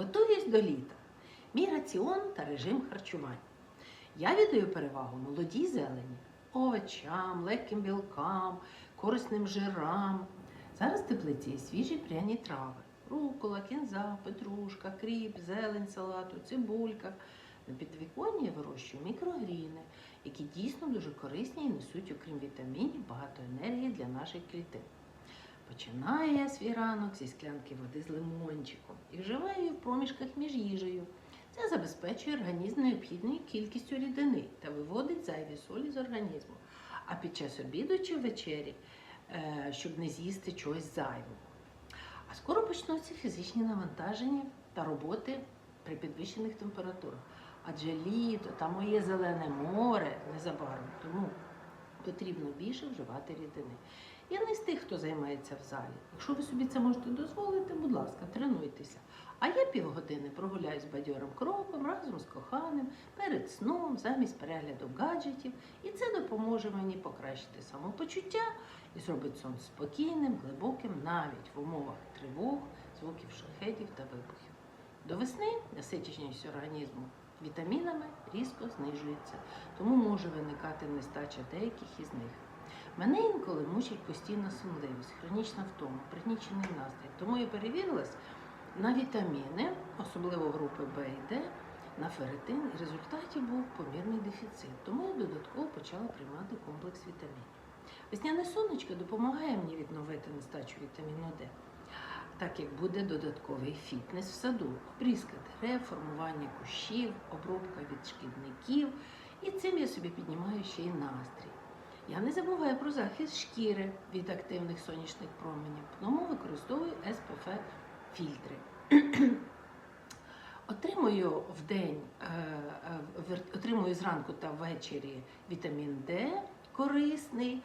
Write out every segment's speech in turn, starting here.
Готуюсь до літа. Мій раціон та режим харчування. Я віддаю перевагу молодій зелені, овочам, легким білкам, корисним жирам. Зараз теплиці є свіжі пряні трави. Рукола, кінза, петрушка, кріп, зелень салату, цибулька. На підвіконні я вирощую мікрогріни, які дійсно дуже корисні і несуть, окрім вітамінів, багато енергії для наших клітин. Починаю я свій ранок зі склянки води з лимончиком і вживаю її в проміжках між їжею. Це забезпечує організм необхідною кількістю рідини та виводить зайві солі з організму. А під час обіду чи вечері, е, щоб не з'їсти чогось зайвого. А скоро почнуться фізичні навантаження та роботи при підвищених температурах. Адже літо та моє зелене море незабаром, тому потрібно більше вживати рідини. Я не з тих, хто займається в залі. Якщо ви собі це можете дозволити, будь ласка, тренуйтеся. А я півгодини прогуляюсь бадьорим кроком разом з коханим перед сном, замість перегляду гаджетів, і це допоможе мені покращити самопочуття і зробить сон спокійним, глибоким, навіть в умовах тривог, звуків шахетів та вибухів. До весни насиченість організму вітамінами різко знижується, тому може виникати нестача деяких із них. Мене інколи мучить постійна сонливість, хронічна втома, пригнічений настрій. Тому я перевірилась на вітаміни, особливо групи Б і Д, на ферритин, і в результаті був помірний дефіцит. Тому я додатково почала приймати комплекс вітамінів. Весняне сонечко допомагає мені відновити нестачу вітаміну Д, так як буде додатковий фітнес в саду, обрізка дерев, формування кущів, обробка від шкідників. І цим я собі піднімаю ще й настрій. Я не забуваю про захист шкіри від активних сонячних променів, тому використовую СПФ фільтри. Отримую в день, е, е, отримую зранку та ввечері вітамін Д корисний,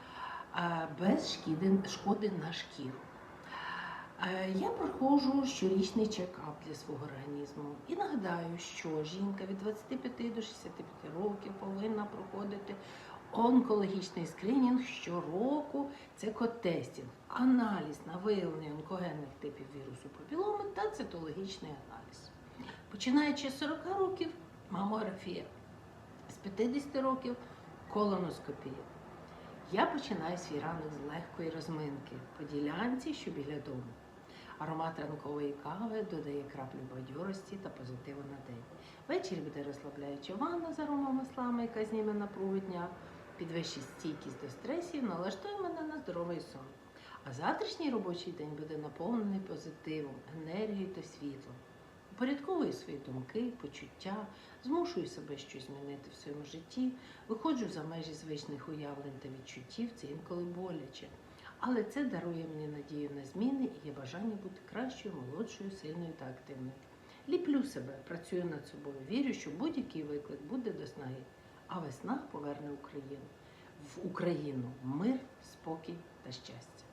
без шкоди на шкіру. Е, Я проходжу щорічний чекап для свого організму і нагадаю, що жінка від 25 до 65 років повинна проходити онкологічний скринінг щороку. Це котестінг, аналіз на виявлення онкогенних типів вірусу папіломи та цитологічний аналіз. Починаючи з 40 років мамографія, з 50 років колоноскопія. Я починаю свій ранок з легкої розминки по ділянці, що біля дому. Аромат ранкової кави додає краплю бадьорості та позитиву на день. Ввечері буде розслабляюча ванна з аромамаслами, яка зніме напругу дня, підвищить стійкість до стресів, налаштує мене на здоровий сон. А завтрашній робочий день буде наповнений позитивом, енергією та світлом. Упорядковую свої думки, почуття, змушую себе щось змінити в своєму житті, виходжу за межі звичних уявлень та відчуттів, це інколи боляче. Але це дарує мені надію на зміни і є бажання бути кращою, молодшою, сильною та активною. Ліплю себе, працюю над собою, вірю, що будь-який виклик буде до снаги, а весна поверне Україну в Україну мир, спокій та щастя.